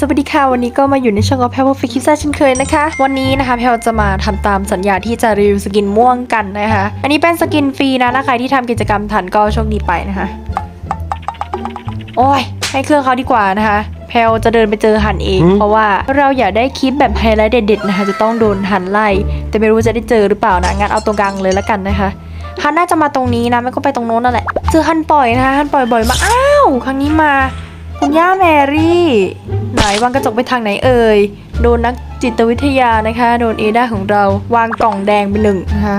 สวัสดีค่ะ วันนี้ก็มาอยู่ในช่องของแพลวฟิคิซ่าเช่นเคยนะคะ วันนี้นะคะแพลวจะมาทำตามสัญญาที่จะรีวิวสกินม่วงกันนะคะ อันนี้เป็นสกินฟรีนะถ้าใครที่ทำกิจกรรมทันก็โชคดีไปนะคะ โอ้ย ให้เครื่องเขาดีกว่านะคะ แพลวจะเดินไปเจอหันเอง เพราะว่าเราอยากได้คลิปแบบไฮไลท์เด็ดๆนะคะ จะต้องโดนหันไล่ แต่ไม่รู้ว่าจะได้เจอหรือเปล่านะ งั้นเอาตรงกลางเลยละกันนะคะฮันน่าจะมาตรงนี้นะไม่ก็ไปตรงโน้นนั่นแหละเจอฮันปล่อยนะคะฮันปล่อยบ่อยมากอ้าว ครั้งนี้มา คุณย่าแมรี่ ไหนวางกระจกไปทางไหนเอ่ย โดนนักจิตวิทยานะคะ โดนเอด้าของเราวางกล่องแดงไปหนึ่งนะคะ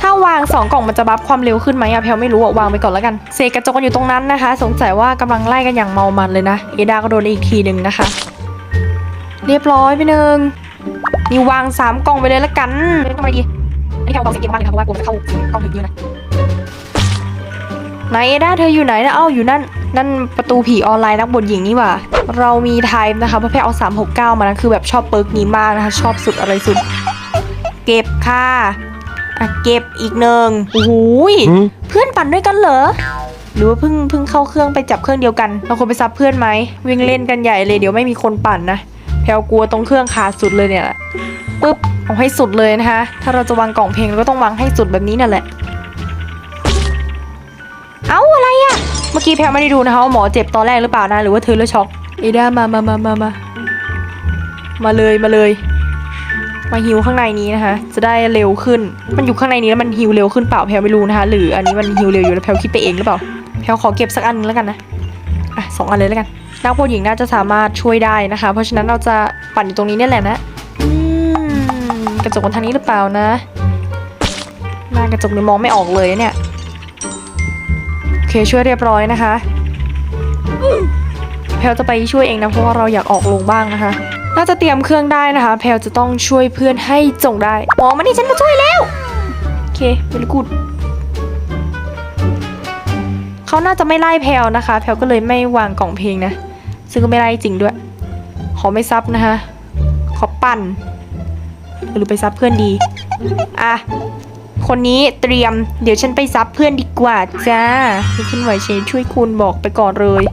ถ้าวางสองกล่องมันจะบัฟความเร็วขึ้นไหมอะแพลไม่รู้อะวางไปก่อนแล้วกันเศษกระจกกันอยู่ตรงนั้นนะคะ สงสัยว่ากำลังไล่กันอย่างเมามันเลยนะเอดาก็โดนอีกทีหนึ่งนะคะ เรียบร้อยไปหนึ่งนี่วางสามกล่องไปเลยละกันทำไมดีนี่แพลวเอาสกินบ้างเลยค่ะเพราะว่ากลัวจะเข้ากล่องถึงเยอะนะไหนเอดาเธออยู่ไหนนะเอ้าอยู่นั่น นั่นประตูผีออนไลน์นักบทหญิงนี่หว่า เรามีไทม์นะคะเพราะแพลเอา369มานะคือแบบชอบเปิร์กนี้มากนะคะ ชอบสุดอะไรสุด เก็บค่ะอะเก็บอีกหนึ่งโอ้โหยเพื่อนปั่นด้วยกันเหรอหรือว่าเพิ่งเพิ่งเข้าเครื่องไปจับเครื่องเดียวกัน เราควรไปซับเพื่อนไหมวิ่งเล่นกันใหญ่เลยเดี๋ยวไม่มีคนปั่นนะแพลวกลัวตรงเครื่องขาดสุดเลยเนี่ยแหละปุ๊บเอาให้สุดเลยนะคะ ถ้าเราจะวางกล่องเพลงเราก็ต้องวางให้สุดแบบนี้นั่นแหละ เมื่อกี้แพลไม่ได้ดูนะคะว่าหมอเจ็บตอนแรกหรือเปล่านะหรือว่าเธอเลยช็อกเอด้ามามามามามามาเลยมาเลย มาฮิวข้างในนี้นะคะ จะได้เร็วขึ้น มันอยู่ข้างในนี้แล้วมันฮิวเร็วขึ้นเปล่าแพลไม่รู้นะคะ หรืออันนี้มันฮิวเร็วอยู่แล้วแพลคิดไปเองหรือเปล่าแพลขอเก็บสักอันนึงแล้วกันนะอะสองอันเลยแล้วกันนักโทษหญิงน่าจะสามารถช่วยได้นะคะ เพราะฉะนั้นเราจะปั่นอยู่ตรงนี้นี่แหละนะกระจกบนทางนี้หรือเปล่านะหน้ากระจกนี่มองไม่ออกเลยเนี่ย เคช่วยเรียบร้อยนะคะแพลจะไปช่วยเองนะเพราะว่าเราอยากออกลงบ้างนะคะ น่าจะเตรียมเครื่องได้นะคะ แพลจะต้องช่วยเพื่อนให้จงได้หมอมานี่ฉันมาช่วยแล้วโอเคเวลกูดเขาน่าจะไม่ไล่แพลนะคะ แพลก็เลยไม่วางกล่องเพลงนะ ซึ่งก็ไม่ไล่จริงด้วย ขอไม่ซับนะคะ ขอปั่น หรือไปซับเพื่อนดี อะ คนนี้เตรียม เดี๋ยวฉันไปซับเพื่อนดีกว่าจ้าให้ฉันไหวเชนช่วยคุณบอกไปก่อนเลย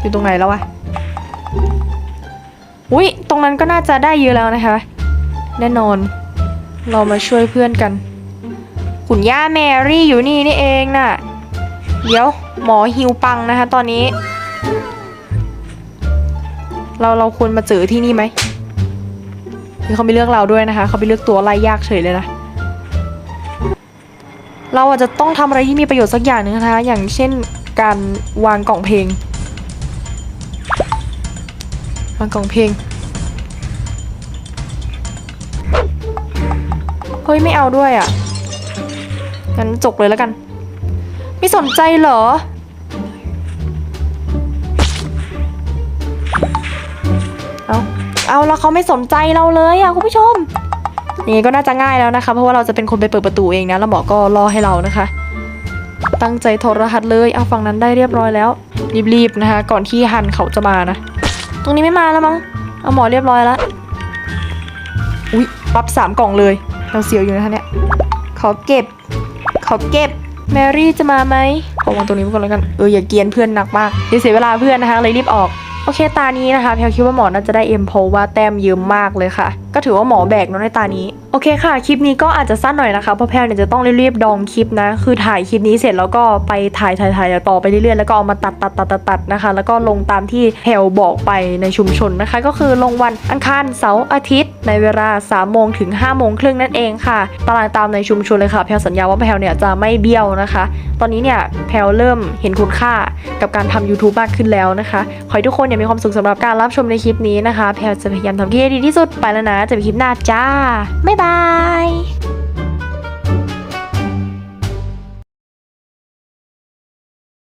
อยู่ตรงไหนแล้ววะอุ้ยตรงนั้นก็น่าจะได้เยอะแล้วนะคะ แน่นอน เรามาช่วยเพื่อนกันคุณย่าแมรี่อยู่นี่นี่เองน่ะ เดี๋ยวหมอฮิวปังนะคะตอนนี้ เราเราควรมาเจอที่นี่ไหมเขาไม่เลือกเราด้วยนะคะ เขาไปเลือกตัวไล่ยากเฉยเลยนะ เราอาจจะต้องทำอะไรที่มีประโยชน์สักอย่างหนึ่งนะคะ อย่างเช่นการวางกล่องเพลง วางกล่องเพลง เฮ้ยไม่เอาด้วยอะ งั้นจกเลยแล้วกัน ไม่สนใจเหรอเอาเอาแล้วเขาไม่สนใจเราเลยอะคุณผู้ชม นี่ก็น่าจะง่ายแล้วนะคะ เพราะว่าเราจะเป็นคนไปเปิดประตูเองนะแล้วหมอก็รอให้เรานะคะ ตั้งใจโทรรหัสเลยเอาฝั่งนั้นได้เรียบร้อยแล้ว รีบๆนะคะ ก่อนที่ฮันเขาจะมานะ ตรงนี้ไม่มาแล้วมั้งเอาหมอเรียบร้อยแล้วอุ๊ยปั๊บสามกล่องเลยเราเสียวอยู่นะคะเนี่ยขอเก็บขอเก็บแมรี่จะมาไหมขอวางตรงนี้ไปก่อนแล้วกันเอออย่าเกียนเพื่อนหนักมากเดี๋ยวเสียเวลาเพื่อนนะคะเลยรีบออกโอเคตานี้นะคะแพลคิดว่าหมอน่าจะได้เอ็มเพราะว่าแต้มเยอะมากเลยค่ะ ก็ถือว่าหมอแบกเนอะในตานี้ โอเคค่ะ คลิปนี้ก็อาจจะสั้นหน่อยนะคะ เพราะแพลเนี่ยจะต้องรีบๆดองคลิปนะ คือถ่ายคลิปนี้เสร็จแล้วก็ไปถ่ายถ่ายถ่ายต่อไปเรื่อยๆ แล้วก็เอามาตัดตัดตัดตัดตัดนะคะ แล้วก็ลงตามที่แพลบอกไปในชุมชนนะคะ ก็คือลงวันอังคารเสาร์อาทิตย์ ในเวลา3โมงถึง5โมงครึ่งนั่นเองค่ะ ตารางตามในชุมชนเลยค่ะ แพลสัญญาว่าแพลเนี่ยจะไม่เบี้ยวนะคะ ตอนนี้เนี่ยแพลเริ่มเห็นคุณค่ากับการทำ YouTube มากขึ้นแล้วนะคะ ขอให้ทุกคนเนี่ยมีความสุขสำหรับการรับชมในคลิปนี้นะคะ แพลจะพยายามทำที่ให้ดีที่สุดไปแล้วนะล้วเจอกันคลิปหน้าจ้า บ๊ายบาย